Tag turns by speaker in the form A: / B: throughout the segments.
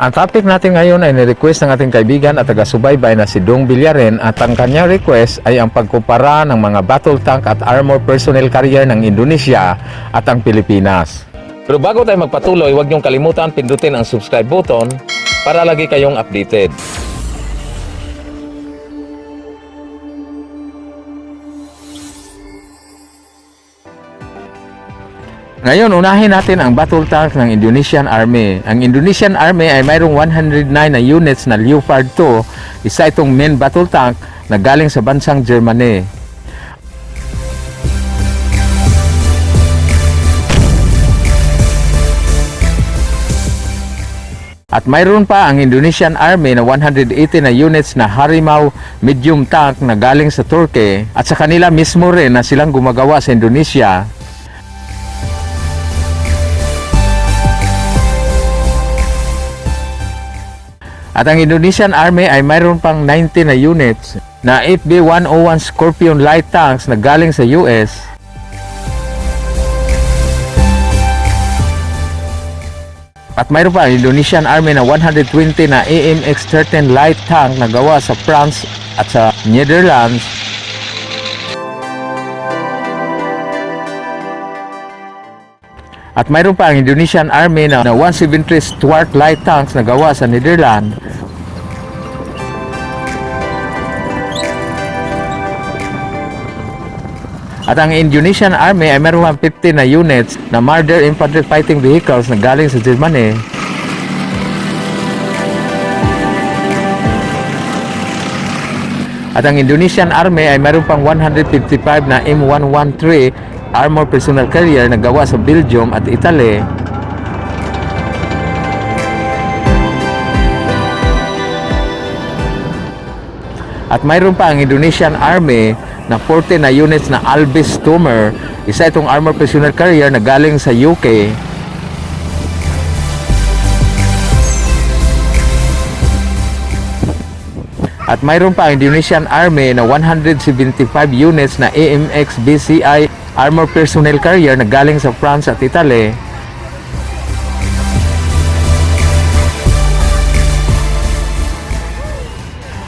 A: Ang topic natin ngayon ay ni-request ng ating kaibigan at taga-subaybay na si Dong Bilyaren at ang kanyang request ay ang pagkumpara ng mga battle tank at armor personnel carrier ng Indonesia at ang Pilipinas. Pero bago tayo magpatuloy, huwag niyong kalimutan pindutin ang subscribe button para lagi kayong updated. Ngayon, unahin natin ang battle tank ng Indonesian Army. Ang Indonesian Army ay mayroong 109 na units na Leopard 2, isa itong main battle tank na galing sa bansang Germany. At mayroon pa ang Indonesian Army na 180 na units na Harimau medium tank na galing sa Turkey at sa kanila mismo rin na silang gumagawa sa Indonesia At ang Indonesian Army ay mayroon pang 90 na units na 8B101 Scorpion light tanks na galing sa US. At mayroon pa ang Indonesian Army na 120 na AMX-13 light tank na gawa sa France at sa Netherlands. At mayroon pa ang Indonesian Army na, na 173 Stuart light tanks na gawa sa Netherlands. At ang Indonesian Army ay mayroon pang 50 na units na Marder Infantry Fighting Vehicles na galing sa Germany. At ang Indonesian Army ay mayroon pang 155 na M113 armor personnel carrier na gawa sa Belgium at Italy. At mayroon pa ang Indonesian Army na 40 na units na Albis Stormer, isa itong armor personnel carrier na galing sa UK. At mayroon pa ang Indonesian Army na 175 units na AMX BCI armor personnel carrier na galing sa France at Italy.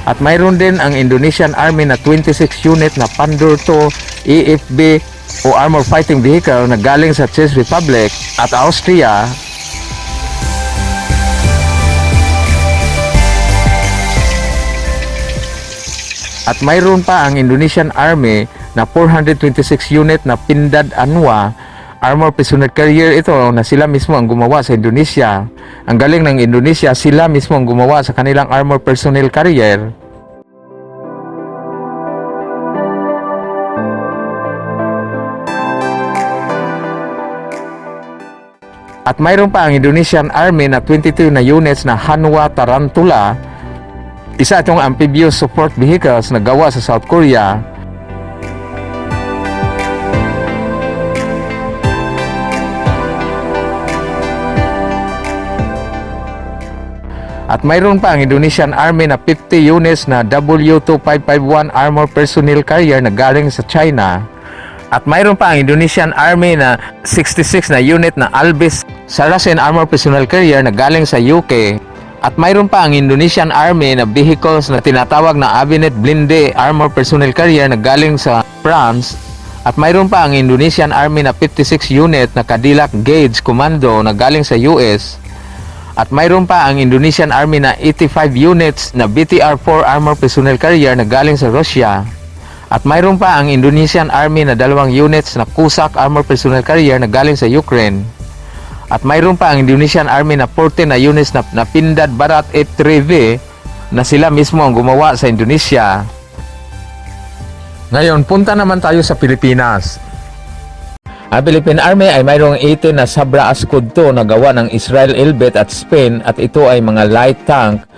A: At mayroon din ang Indonesian Army na 26 unit na Pandur 2 EFB o Armor Fighting Vehicle na galing sa Czech Republic at Austria At mayroon pa ang Indonesian Army na 426 unit na Pindad Anwa armor personnel carrier ito na sila mismo ang gumawa sa Indonesia. Ang galing ng Indonesia, sila mismo ang gumawa sa kanilang armor personnel carrier. At mayroon pa ang Indonesian Army na 22 na units na Hanwha Tarantula isa itong amphibious support vehicles na gawa sa South Korea. At mayroon pa ang Indonesian Army na 50 units na W2551 armor personnel carrier na galing sa China. At mayroon pa ang Indonesian Army na 66 na unit na Albis Saracen armor personnel carrier na galing sa UK. At mayroon pa ang Indonesian Army na vehicles na tinatawag na Avinet Blinde Armor Personnel Carrier na galing sa France. At mayroon pa ang Indonesian Army na 56 unit na Cadillac Gauge Commando na galing sa US. At mayroon pa ang Indonesian Army na 85 units na BTR-4 Armor Personnel Carrier na galing sa Russia. At mayroon pa ang Indonesian Army na dalawang units na Kusak Armor Personnel Carrier na galing sa Ukraine. At mayroon pa ang Indonesian Army na 40 na units na, na Pindad Barat 83V na sila mismo ang gumawa sa Indonesia. Ngayon, punta naman tayo sa Pilipinas. Ang Philippine Army ay mayroong 18 na Sabra Ascod 2 na gawa ng Israel Elbit at Spain at ito ay mga light tank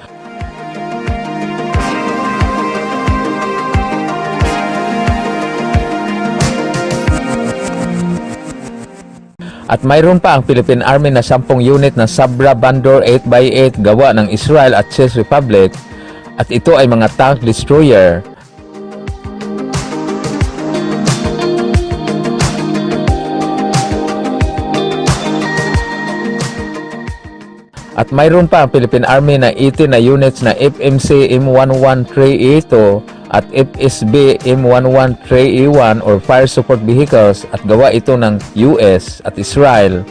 A: At mayroon pa ang Philippine Army na 10 unit na Sabra Bandor 8x8 gawa ng Israel at Czech Republic at ito ay mga tank destroyer. At mayroon pa ang Philippine Army na 18 na units na FMC M113A2 at FSB M113A1 or Fire Support Vehicles at gawa ito ng US at Israel.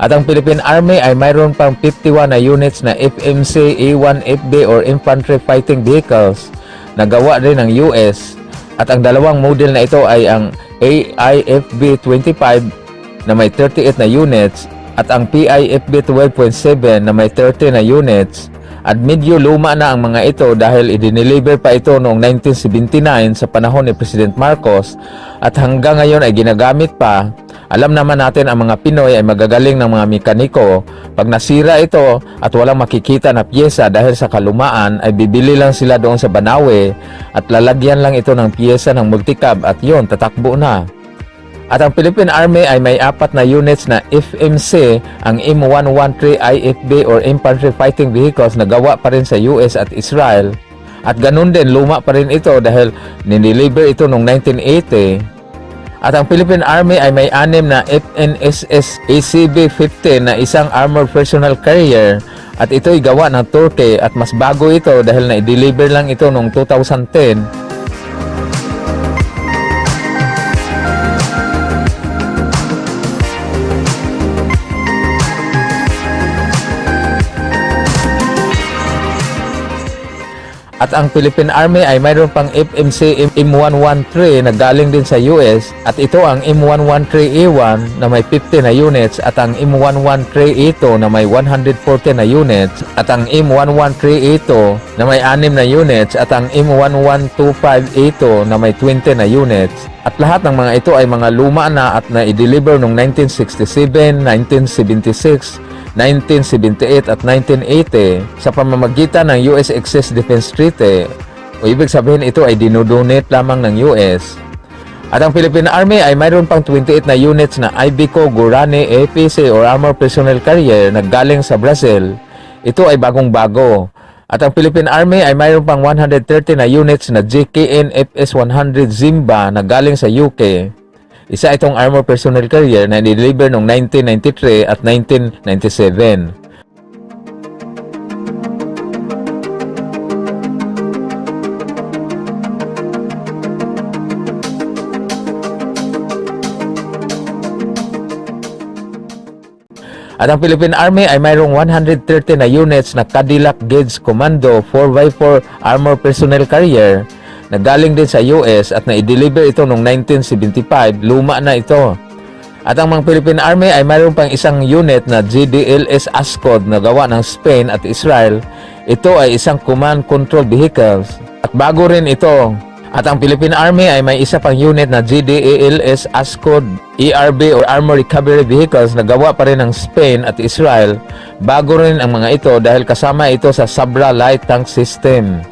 A: At ang Philippine Army ay mayroon pang 51 na units na FMC A1FB or Infantry Fighting Vehicles na gawa rin ng US. At ang dalawang model na ito ay ang AIFB-25 na may 38 na units at ang PIFB 12.7 na may 30 na units at medyo luma na ang mga ito dahil idineliver pa ito noong 1979 sa panahon ni President Marcos at hanggang ngayon ay ginagamit pa. Alam naman natin ang mga Pinoy ay magagaling ng mga mekaniko. Pag nasira ito at walang makikita na pyesa dahil sa kalumaan ay bibili lang sila doon sa Banawe at lalagyan lang ito ng pyesa ng multicab at yon tatakbo na. At ang Philippine Army ay may apat na units na FMC, ang M113 IFB or Infantry Fighting Vehicles na gawa pa rin sa US at Israel. At ganun din, luma pa rin ito dahil nindeliver ito noong 1980. At ang Philippine Army ay may anim na FNSS ACB-15 na isang armored personnel carrier at ito'y gawa ng Turkey at mas bago ito dahil na-deliver lang ito noong 2010 At ang Philippine Army ay mayroon pang FMC M113 na galing din sa US at ito ang M113A1 na may 50 na units at ang M113A2 na may 140 na units. At ang M113A2 na may 6 na units at ang M1125A2 na may 20 na units. At lahat ng mga ito ay mga luma na at na-deliver noong 1967, 1976, 1978 at 1980 sa pamamagitan ng US Excess Defense Treaty o ibig sabihin ito ay dinodonate lamang ng US. At ang Philippine Army ay mayroon pang 28 na units na IBCO Gurani APC or Armor Personnel Carrier na galing sa Brazil. Ito ay bagong-bago. At ang Philippine Army ay mayroon pang 130 na units na JKN FS-100 Zimba na galing sa UK. Isa itong armor personnel carrier na nideliver noong 1993 at 1997. At ang Philippine Army ay mayroong 130 na units na Cadillac Gauge Commando 4x4 Armor Personnel Carrier na galing din sa US at na-deliver ito noong 1975. Luma na ito. At ang mga Philippine Army ay mayroon pang isang unit na GDLS ASCOD na gawa ng Spain at Israel. Ito ay isang command control vehicles. At bago rin ito. At ang Philippine Army ay may isa pang unit na GDALS ASCOD ERB or Armor Recovery Vehicles na gawa pa rin ng Spain at Israel. Bago rin ang mga ito dahil kasama ito sa Sabra Light Tank System.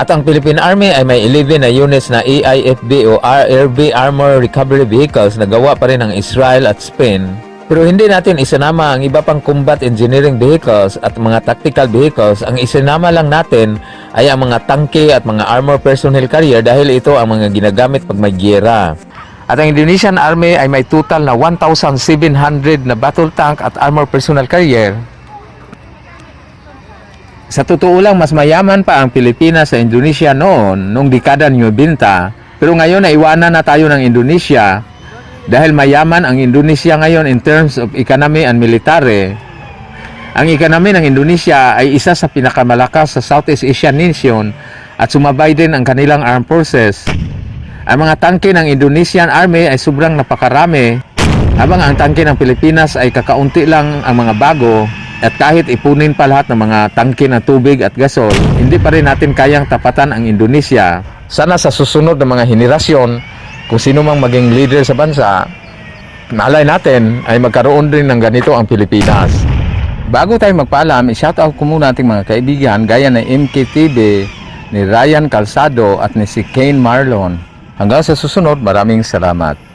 A: At ang Philippine Army ay may 11 na units na AIFB o RRB Armor Recovery Vehicles na gawa pa rin ng Israel at Spain. Pero hindi natin isinama ang iba pang combat engineering vehicles at mga tactical vehicles. Ang isinama lang natin ay ang mga tangke at mga armor personnel carrier dahil ito ang mga ginagamit pag may giyera. At ang Indonesian Army ay may total na 1,700 na battle tank at armor personnel carrier sa totoo lang, mas mayaman pa ang Pilipinas sa Indonesia noon, noong dekada 90. Pero ngayon, naiwanan na tayo ng Indonesia dahil mayaman ang Indonesia ngayon in terms of economy and military. Ang economy ng Indonesia ay isa sa pinakamalakas sa Southeast Asian nation at sumabay din ang kanilang armed forces. Ang mga tangke ng Indonesian Army ay sobrang napakarami habang ang tangke ng Pilipinas ay kakaunti lang ang mga bago at kahit ipunin pa lahat ng mga tangke na tubig at gasol, hindi pa rin natin kayang tapatan ang Indonesia. Sana sa susunod na mga henerasyon, kung sino mang maging leader sa bansa, malay natin ay magkaroon din ng ganito ang Pilipinas. Bago tayo magpaalam, i-shoutout ko muna ating mga kaibigan gaya ng MKTV, ni Ryan Calzado at ni si Kane Marlon. Hanggang sa susunod, maraming salamat.